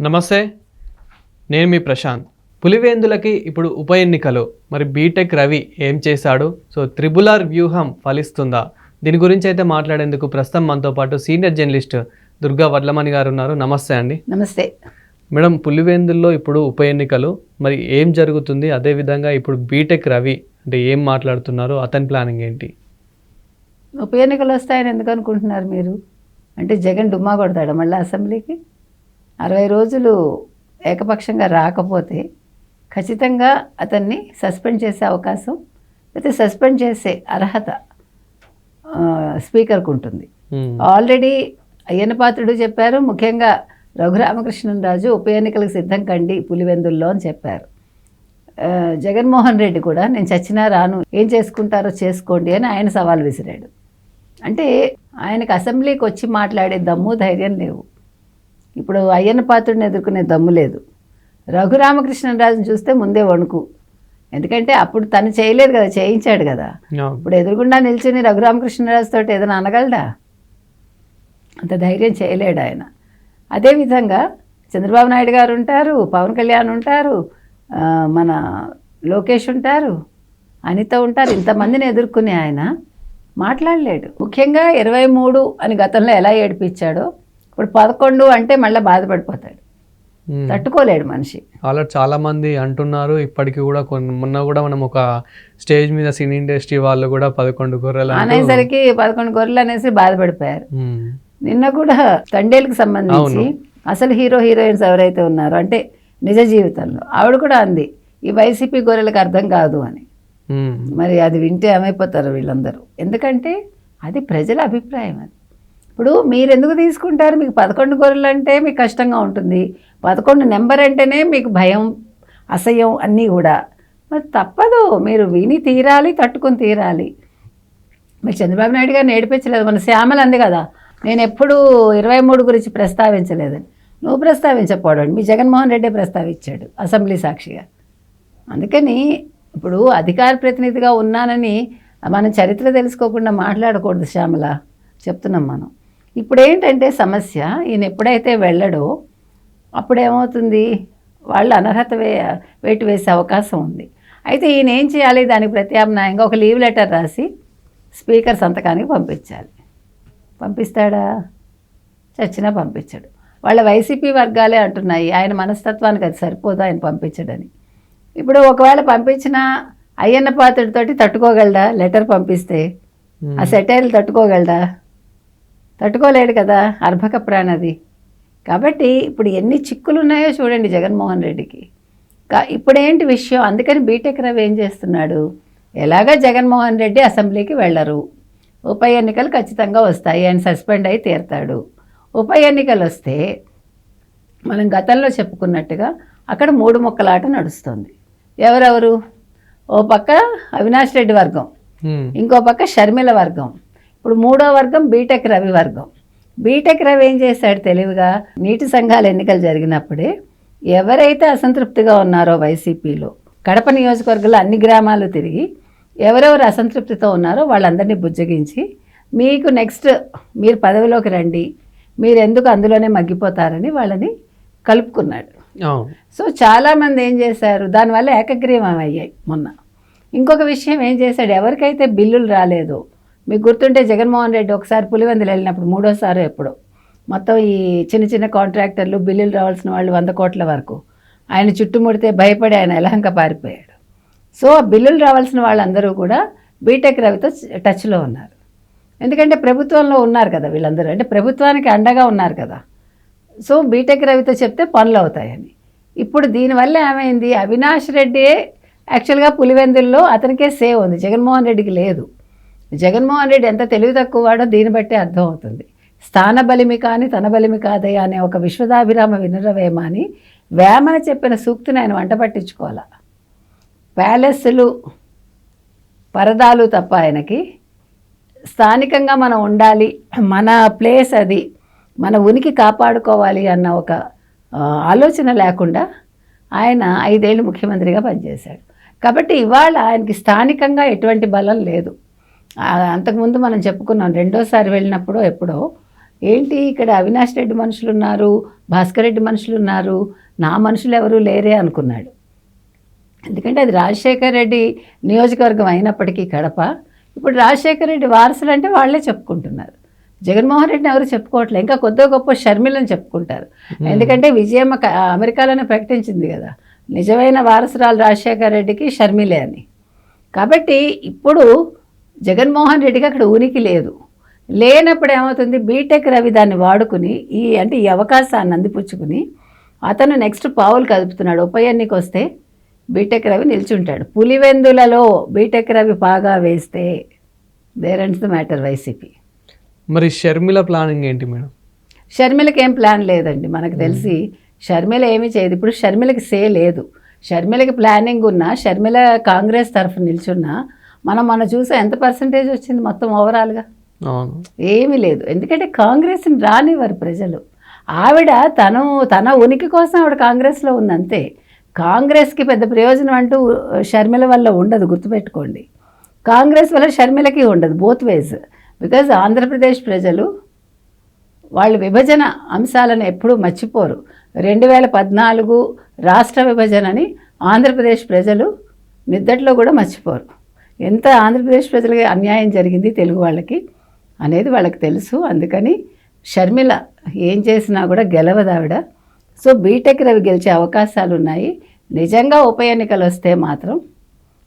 నమస్తే నేను మీ ప్రశాంత్. పులివేందులకి ఇప్పుడు ఉప ఎన్నికలు. మరి బీటెక్ రవి ఏం చేశాడు? సో త్రిబులార్ వ్యూహం ఫలిస్తుందా? దీని గురించి అయితే మాట్లాడేందుకు ప్రస్తుతం మనతో పాటు సీనియర్ జర్నలిస్ట్ దుర్గా వడ్లమణి గారు ఉన్నారు. నమస్తే అండి. నమస్తే. మేడం పులివేందుల్లో ఇప్పుడు ఉప ఎన్నికలు. మరి ఏం జరుగుతుంది? అదేవిధంగా ఇప్పుడు బీటెక్ రవి అంటే ఏం మాట్లాడుతున్నారు? అతని ప్లానింగ్ ఏంటి? ఉప ఎన్నికలు వస్తాయని ఎందుకు అనుకుంటున్నారు మీరు? అంటే జగన్ డుమ్మా కొడతాడు మళ్ళీ అసెంబ్లీకి? అరవై రోజులు ఏకపక్షంగా రాకపోతే ఖచ్చితంగా అతన్ని సస్పెండ్ చేసే అవకాశం అయితే సస్పెండ్ చేసే అర్హత స్పీకర్కు ఉంటుంది. ఆల్రెడీ అయ్యన్న పాత్రుడు చెప్పారు ముఖ్యంగా రఘురామకృష్ణరాజు ఉప ఎన్నికలకు సిద్ధం కండి పులివెందుల్లో అని చెప్పారు. జగన్మోహన్ రెడ్డి కూడా నేను చచ్చినా రాను ఏం చేసుకుంటారో చేసుకోండి అని ఆయన సవాల్ విసిరాడు. అంటే ఆయనకు అసెంబ్లీకి వచ్చి మాట్లాడే దమ్ము ధైర్యం లేవు. ఇప్పుడు అయ్యన్న పాత్రుడిని ఎదుర్కొనే దమ్ము లేదు. రఘురామకృష్ణరాజుని చూస్తే ముందే వణుకు. ఎందుకంటే అప్పుడు తను చేయలేదు కదా చేయించాడు కదా. ఇప్పుడు ఎదురుగుండా నిల్చుని రఘురామకృష్ణరాజు తోటి ఏదైనా అనగలడా? అంత ధైర్యం చేయలేడు ఆయన. అదేవిధంగా చంద్రబాబు నాయుడు గారు ఉంటారు పవన్ కళ్యాణ్ ఉంటారు మన లోకేష్ ఉంటారు అనిత ఉంటారు ఇంతమందిని ఎదుర్కొనే ఆయన మాట్లాడలేడు. ముఖ్యంగా ఇరవై మూడు అని గతంలో ఎలా ఏడిపించాడో ఇప్పుడు పదకొండు అంటే మళ్ళీ బాధపడిపోతాడు. తట్టుకోలేడు మనిషి. ఆల్రెడీ చాలా మంది అంటున్నారు ఇప్పటికి కూడా కొన్ని మొన్న కూడా మనం ఒక స్టేజ్ మీద సినీ ఇండస్ట్రీ వాళ్ళు కూడా పదకొండు గొర్రెలు అనేసరికి పదకొండు గొర్రెలు అనేసి బాధపడిపోయారు. నిన్న కూడా తండేలకు సంబంధించి అసలు హీరో హీరోయిన్స్ ఎవరైతే ఉన్నారో అంటే నిజ జీవితంలో ఆవిడ కూడా అంది ఈ వైసీపీ గొర్రెలకు అర్థం కాదు అని. మరి అది వింటే ఏమైపోతారు వీళ్ళందరూ? ఎందుకంటే అది ప్రజల అభిప్రాయం అది. ఇప్పుడు మీరు ఎందుకు తీసుకుంటారు? మీకు పదకొండు గొర్రెలు అంటే మీకు కష్టంగా ఉంటుంది. పదకొండు నెంబర్ అంటేనే మీకు భయం అసహ్యం అన్నీ కూడా. మరి తప్పదు. మీరు విని తీరాలి తట్టుకొని తీరాలి. మీరు చంద్రబాబు నాయుడు గారు నేర్పించలేదు. మన శ్యామలు అంది కదా నేను ఎప్పుడూ ఇరవై మూడు గురించి ప్రస్తావించలేదని నువ్వు ప్రస్తావించకపోవడం మీ జగన్మోహన్ రెడ్డి ప్రస్తావించాడు అసెంబ్లీ సాక్షిగా. అందుకని ఇప్పుడు అధికార ప్రతినిధిగా ఉన్నానని మనం చరిత్ర తెలుసుకోకుండా మాట్లాడకూడదు శ్యామల. చెప్తున్నాం మనం. ఇప్పుడు ఏంటంటే సమస్య ఈయన ఎప్పుడైతే వెళ్ళడో అప్పుడేమవుతుంది? వాళ్ళు అనర్హత వే వేటు వేసే అవకాశం ఉంది. అయితే ఈయన ఏం చేయాలి? దానికి ప్రత్యామ్నాయంగా ఒక లీవ్ లెటర్ రాసి స్పీకర్ సంతకానికి పంపించాలి. పంపిస్తాడా? చచ్చినా పంపించడు. వాళ్ళ వైసీపీ వర్గాలే అంటున్నాయి. ఆయన మనస్తత్వానికి అది సరిపోదు ఆయన పంపించడని. ఇప్పుడు ఒకవేళ పంపించిన అయ్యన్న పాత్రుడితోటి తట్టుకోగలడా? లెటర్ పంపిస్తే. ఆ సెటైర్లు తట్టుకోగలడా? తట్టుకోలేడు కదా అర్భక ప్రాణది కాబట్టి ఇప్పుడు ఎన్ని చిక్కులు ఉన్నాయో చూడండి జగన్మోహన్ రెడ్డికి. కా- ఇప్పుడేంటి విషయం? అందుకని బీటెక్ రవి ఏం చేస్తున్నాడు? ఎలాగా జగన్మోహన్ రెడ్డి అసెంబ్లీకి వెళ్ళరు? ఉప ఎన్నికలు ఖచ్చితంగా వస్తాయి ఆయన సస్పెండ్ అయి తీరుతాడు. ఉప ఎన్నికలు వస్తే మనం గతంలో చెప్పుకున్నట్టుగా అక్కడ మూడు ముక్కలాట నడుస్తుంది. ఎవరెవరు? ఓ పక్క అవినాష్ రెడ్డి వర్గం. ఇంకో పక్క షర్మిల వర్గం. ఇప్పుడు మూడో వర్గం బీటెక్ రవి వర్గం. బీటెక్ రవి ఏం చేశాడు తెలివిగా? నీటి సంఘాల ఎన్నికలు జరిగినప్పుడే ఎవరైతే అసంతృప్తిగా ఉన్నారో వైసీపీలో కడప నియోజకవర్గంలో అన్ని గ్రామాలు తిరిగి ఎవరెవరు అసంతృప్తితో ఉన్నారో వాళ్ళందరినీ బుజ్జగించి మీకు నెక్స్ట్ మీరు పదవిలోకి రండి మీరు ఎందుకు అందులోనే మగ్గిపోతారని వాళ్ళని కలుపుకున్నాడు. సో చాలామంది ఏం చేశారు? దానివల్ల ఏకగ్రీవం అయ్యాయి మొన్న. ఇంకొక విషయం ఏం చేశాడు? ఎవరికైతే బిల్లులు రాలేదో మీకు గుర్తుంటే జగన్మోహన్ రెడ్డి ఒకసారి పులివెందులు వెళ్ళినప్పుడు మూడోసారి ఎప్పుడో. మొత్తం ఈ చిన్న చిన్న కాంట్రాక్టర్లు బిల్లులు రావాల్సిన వాళ్ళు వంద కోట్ల వరకు. ఆయన చుట్టుముడితే భయపడి ఆయన ఎలహంక పారిపోయాడు. సో ఆ బిల్లులు రావాల్సిన వాళ్ళందరూ కూడా బీటెక్ రవితో టచ్లో ఉన్నారు. ఎందుకంటే ప్రభుత్వంలో ఉన్నారు కదా వీళ్ళందరూ. అంటే ప్రభుత్వానికి అండగా ఉన్నారు కదా. సో బీటెక్ రవితో చెప్తే పనులు అవుతాయని. ఇప్పుడు దీనివల్ల ఏమైంది? అవినాష్ రెడ్డి యాక్చువల్గా పులివెందుల్లో అతనికే సేవ్ ఉంది. జగన్మోహన్ రెడ్డికి లేదు. జగన్మోహన్ రెడ్డి ఎంత తెలివి తక్కువ వాడో దీన్ని బట్టి అర్థమవుతుంది స్థాన బలిమి కానీ తన బలిమి కాదయ్యా అనే ఒక విశ్వదాభిరామ వినరవేమ అని వేమన చెప్పిన సూక్తిని ఆయన వంట పట్టించుకోవాలా? ప్యాలెస్లు పరదాలు తప్ప ఆయనకి స్థానికంగా మనం ఉండాలి మన ప్లేస్ అది మన ఉనికి కాపాడుకోవాలి అన్న ఒక ఆలోచన లేకుండా ఆయన ఐదేళ్ళు ముఖ్యమంత్రిగా పనిచేశాడు. కాబట్టి ఇవాళ ఆయనకి స్థానికంగా ఎటువంటి బలం లేదు. అంతకుముందు మనం చెప్పుకున్నాం రెండోసారి వెళ్ళినప్పుడు ఎప్పుడో ఏంటి ఇక్కడ అవినాష్ రెడ్డి మనుషులు ఉన్నారు భాస్కర్ రెడ్డి మనుషులు ఉన్నారు నా మనుషులు ఎవరు లేరే అనుకున్నాడు. ఎందుకంటే అది రాజశేఖర రెడ్డి నియోజకవర్గం అయినప్పటికీ కడప ఇప్పుడు రాజశేఖర రెడ్డి వారసులు అంటే వాళ్ళే చెప్పుకుంటున్నారు. జగన్మోహన్ రెడ్డిని ఎవరు చెప్పుకోవట్లేదు ఇంకా కొద్దిగా గొప్ప షర్మిలని చెప్పుకుంటారు. ఎందుకంటే విజయమ్మ అమెరికాలోనే ప్రకటించింది కదా. నిజమైన వారసురాలు రాజశేఖర రెడ్డికి షర్మిలే అని. కాబట్టి ఇప్పుడు జగన్మోహన్ రెడ్డికి అక్కడ ఉనికి లేదు. లేనప్పుడు ఏమవుతుంది? బీటెక్ రవి దాన్ని వాడుకుని ఈ అంటే ఈ అవకాశాన్ని అందిపుచ్చుకుని అతను నెక్స్ట్ పావులు కదుపుతున్నాడు. ఉప ఎన్నిక వస్తే బీటెక్ రవి నిల్చుంటాడు. పులివెందులలో బీటెక్ రవి బాగా వేస్తే there ends the matter YCP మరి షర్మిల ప్లానింగ్ ఏంటి మేడం? షర్మిలకి ఏం ప్లాన్ లేదండి. మనకు తెలిసి షర్మిల ఏమీ చేయదు. ఇప్పుడు షర్మిలకి సే లేదు. షర్మిలకి ప్లానింగ్ ఉన్నా షర్మిల కాంగ్రెస్ తరఫు నిల్చున్నా మనం మనం చూసా ఎంత పర్సంటేజ్ వచ్చింది మొత్తం ఓవరాల్గా ఏమీ లేదు. ఎందుకంటే కాంగ్రెస్ని రానివ్వరు ప్రజలు. ఆవిడ తను తన ఉనికి కోసం ఆవిడ కాంగ్రెస్లో ఉంది అంతే కాంగ్రెస్కి పెద్ద ప్రయోజనం అంటూ షర్మిల వల్ల ఉండదు గుర్తుపెట్టుకోండి. కాంగ్రెస్ వల్ల షర్మిలకి ఉండదు బోత్ వేస్ బికాజ్ ఆంధ్రప్రదేశ్ ప్రజలు వాళ్ళు విభజన అంశాలను ఎప్పుడూ మర్చిపోరు. రెండు వేల పద్నాలుగు రాష్ట్ర విభజనని ఆంధ్రప్రదేశ్ ప్రజలు నిద్దట్లో కూడా మర్చిపోరు. ఎంత ఆంధ్రప్రదేశ్ ప్రజలకి అన్యాయం జరిగింది తెలుగు వాళ్ళకి అనేది వాళ్ళకి తెలుసు. అందుకని షర్మిల ఏం చేసినా కూడా గెలవదావిడ సో బీటెక్ రవి గెలిచే అవకాశాలు ఉన్నాయి. నిజంగా ఉప ఎన్నికలు వస్తే మాత్రం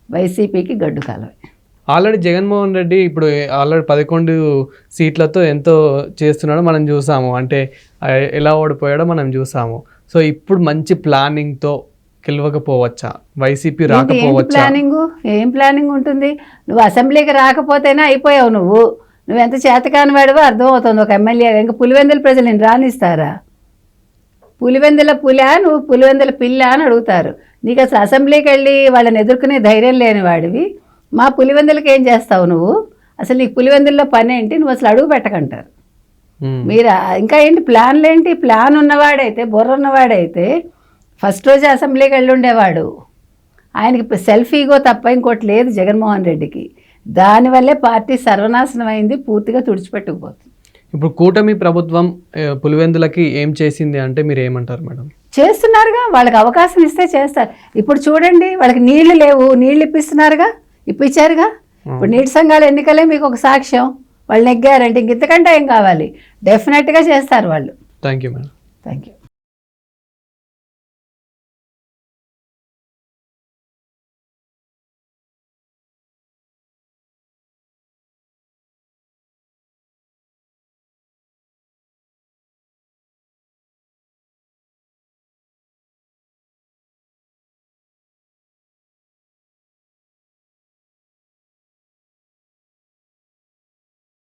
వైసీపీకి గడ్డు కాలమే. ఆల్రెడీ జగన్మోహన్ రెడ్డి ఇప్పుడు ఆల్రెడీ పదకొండు సీట్లతో ఎంతో చేస్తున్నాడో మనం చూసాము. అంటే ఎలా ఓడిపోయాడో మనం చూసాము. సో ఇప్పుడు మంచి ప్లానింగ్తో గెలవకపోవచ్చా? వైసీపీ రాకపోవచ్చా? ప్లానింగ్? ఏం ప్లానింగ్ ఉంటుంది? నువ్వు అసెంబ్లీకి రాకపోతేనే అయిపోయావు నువ్వు. నువ్వు ఎంత చేతకాని వాడివో అర్థమవుతుంది. ఒక ఎమ్మెల్యే ఇంకా పులివెందుల ప్రజలు నేను రానిస్తారా? పులివెందుల పులా నువ్వు పులివెందుల పిల్ల అని అడుగుతారు. నీకు అసలు అసెంబ్లీకి వెళ్ళి వాళ్ళని ఎదుర్కొనే ధైర్యం లేని వాడివి. మా పులివెందులకి ఏం చేస్తావు నువ్వు? అసలు నీకు పులివెందుల్లో పని ఏంటి? నువ్వు అసలు అడుగు పెట్టకంటారు. మీరు? ఇంకా ఏంటి? ప్లాన్లు ఏంటి? ప్లాన్ ఉన్నవాడైతే బుర్ర ఉన్నవాడైతే ఫస్ట్ రోజు అసెంబ్లీకి వెళ్ళి ఉండేవాడు ఆయనకి సెల్ఫ్ ఈగో తప్ప ఇంకోటి లేదు జగన్మోహన్ రెడ్డికి. దానివల్లే పార్టీ సర్వనాశనం అయింది పూర్తిగా తుడిచిపెట్టుకుపోతుంది. ఇప్పుడు కూటమి ప్రభుత్వం పులివెందులకి ఏం చేసింది అంటే మీరు ఏమంటారు మేడం? చేస్తున్నారుగా వాళ్ళకి అవకాశం ఇస్తే చేస్తారు. ఇప్పుడు చూడండి వాళ్ళకి నీళ్ళు లేవు నీళ్ళు ఇప్పిస్తున్నారుగా ఇప్పించారుగా. ఇప్పుడు నీటి సంఘాల ఎన్నికలే మీకు ఒక సాక్ష్యం. వాళ్ళు నెగ్గారంటే ఇంక ఇంతకంటే ఏం కావాలి? డెఫినెట్గా చేస్తారు వాళ్ళు. Thank you madam thank you